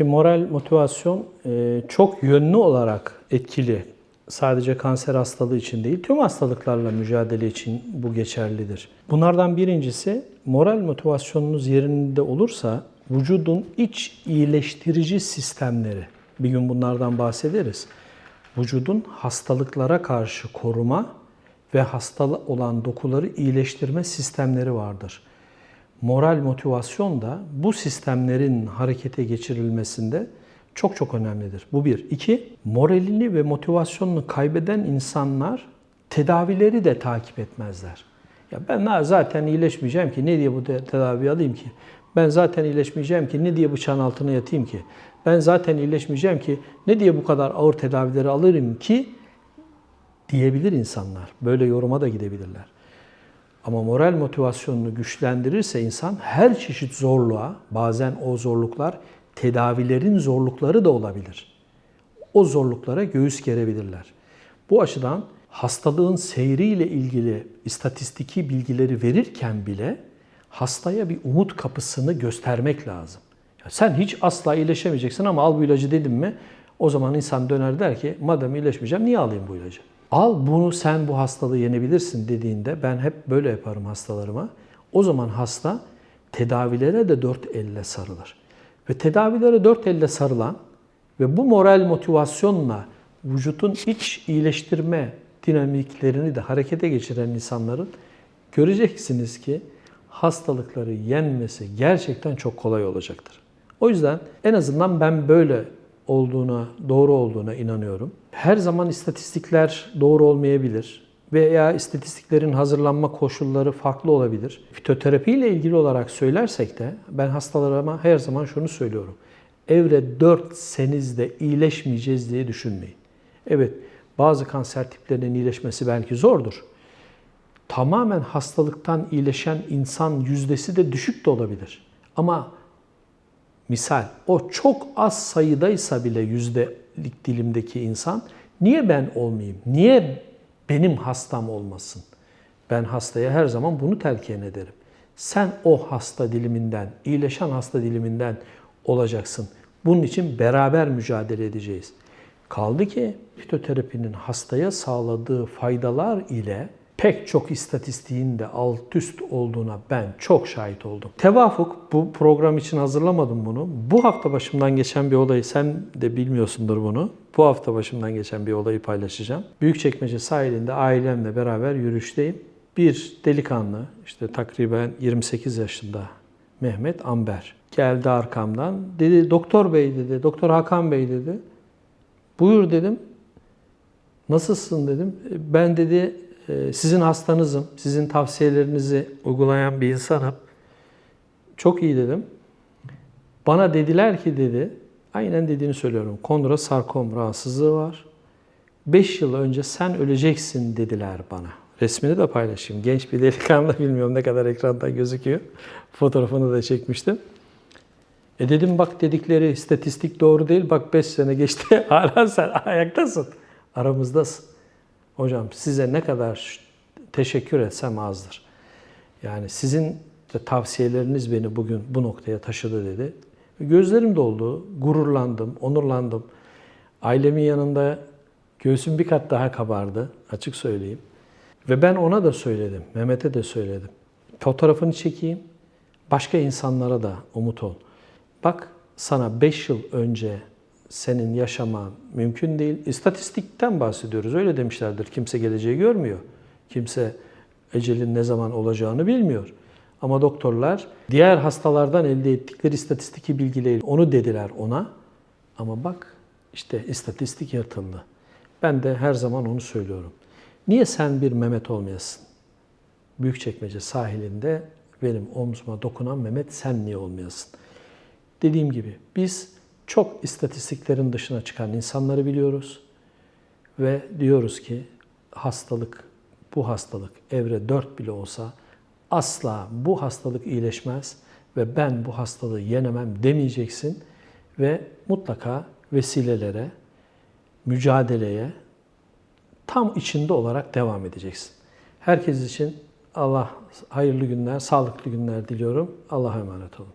ki moral motivasyon e, çok yönlü olarak etkili. Sadece kanser hastalığı için değil, tüm hastalıklarla mücadele için bu geçerlidir. Bunlardan birincisi moral motivasyonunuz yerinde olursa vücudun iç iyileştirici sistemleri, bir gün bunlardan bahsederiz. Vücudun hastalıklara karşı koruma ve hastalı olan dokuları iyileştirme sistemleri vardır. Moral motivasyon da bu sistemlerin harekete geçirilmesinde çok çok önemlidir. Bu bir. İki, moralini ve motivasyonunu kaybeden insanlar tedavileri de takip etmezler. Ya ben zaten iyileşmeyeceğim ki ne diye bu tedavi alayım ki? Ben zaten iyileşmeyeceğim ki ne diye bıçağın altına yatayım ki? Ben zaten iyileşmeyeceğim ki ne diye bu kadar ağır tedavileri alırım ki diyebilir insanlar. Böyle yoruma da gidebilirler. Ama moral motivasyonunu güçlendirirse insan her çeşit zorluğa, bazen o zorluklar tedavilerin zorlukları da olabilir. O zorluklara göğüs gerebilirler. Bu açıdan hastalığın seyriyle ilgili istatistiki bilgileri verirken bile hastaya bir umut kapısını göstermek lazım. Sen hiç asla iyileşemeyeceksin ama al bu ilacı dedim mi o zaman insan döner der ki madem iyileşmeyeceğim niye alayım bu ilacı? Al bunu sen bu hastalığı yenebilirsin dediğinde ben hep böyle yaparım hastalarıma. O zaman hasta tedavilere de dört elle sarılır. Ve tedavilere dört elle sarılan ve bu moral motivasyonla vücudun iç iyileştirme dinamiklerini de harekete geçiren insanların göreceksiniz ki hastalıkları yenmesi gerçekten çok kolay olacaktır. O yüzden en azından ben böyle olduğuna, doğru olduğuna inanıyorum. Her zaman istatistikler doğru olmayabilir veya istatistiklerin hazırlanma koşulları farklı olabilir. Fitoterapi ile ilgili olarak söylersek de ben hastalarıma her zaman şunu söylüyorum. Evre 4 senizde iyileşmeyeceğiz diye düşünmeyin. Evet, bazı kanser tiplerinin iyileşmesi belki zordur. Tamamen hastalıktan iyileşen insan yüzdesi de düşük de olabilir. Ama misal o çok az sayıdaysa bile yüzdelik dilimdeki insan niye ben olmayayım? Niye benim hastam olmasın? Ben hastaya her zaman bunu telkin ederim. Sen o hasta diliminden, iyileşen hasta diliminden olacaksın. Bunun için beraber mücadele edeceğiz. Kaldı ki fitoterapinin hastaya sağladığı faydalar ile pek çok istatistiğin de alt üst olduğuna ben çok şahit oldum. Tevafuk, bu program için hazırlamadım bunu. Bu hafta başımdan geçen bir olayı, sen de bilmiyorsundur bunu. Bu hafta başımdan geçen bir olayı paylaşacağım. Büyükçekmece sahilinde ailemle beraber yürüyüşteyim. Bir delikanlı, işte takriben 28 yaşında Mehmet Amber geldi arkamdan. Dedi doktor bey dedi, doktor Hakan bey dedi. Buyur dedim. Nasılsın dedim. Ben dedi sizin hastanızım, sizin tavsiyelerinizi uygulayan bir insanım. Çok iyi dedim. Bana dediler ki dedi, aynen dediğini söylüyorum. Kondra sarkom rahatsızlığı var. 5 yıl önce sen öleceksin dediler bana. Resmini de paylaşayım. Genç bir delikanlı bilmiyorum ne kadar ekranda gözüküyor. Fotoğrafını da çekmiştim. E dedim bak dedikleri istatistik doğru değil. Bak 5 sene geçti hala sen ayaktasın. Aramızdasın. Hocam size ne kadar teşekkür etsem azdır. Yani sizin de tavsiyeleriniz beni bugün bu noktaya taşıdı dedi. Gözlerim doldu, gururlandım, onurlandım. Ailemin yanında göğsüm bir kat daha kabardı, açık söyleyeyim. Ve ben ona da söyledim, Mehmet'e de söyledim. Fotoğrafını çekeyim, başka insanlara da umut ol. Bak sana 5 yıl önce senin yaşaman mümkün değil. İstatistikten bahsediyoruz. Öyle demişlerdir. Kimse geleceği görmüyor. Kimse ecelin ne zaman olacağını bilmiyor. Ama doktorlar diğer hastalardan elde ettikleri istatistiki bilgileri onu dediler ona. Ama bak işte istatistik yırtıldı. Ben de her zaman onu söylüyorum. Niye sen bir Mehmet olmayasın? Büyükçekmece sahilinde benim omzuma dokunan Mehmet sen niye olmayasın? Dediğim gibi biz çok istatistiklerin dışına çıkan insanları biliyoruz. Ve diyoruz ki hastalık, bu hastalık evre 4 bile olsa asla bu hastalık iyileşmez ve ben bu hastalığı yenemem demeyeceksin ve mutlaka vesilelere, mücadeleye tam içinde olarak devam edeceksin. Herkes için Allah hayırlı günler, sağlıklı günler diliyorum. Allah'a emanet olun.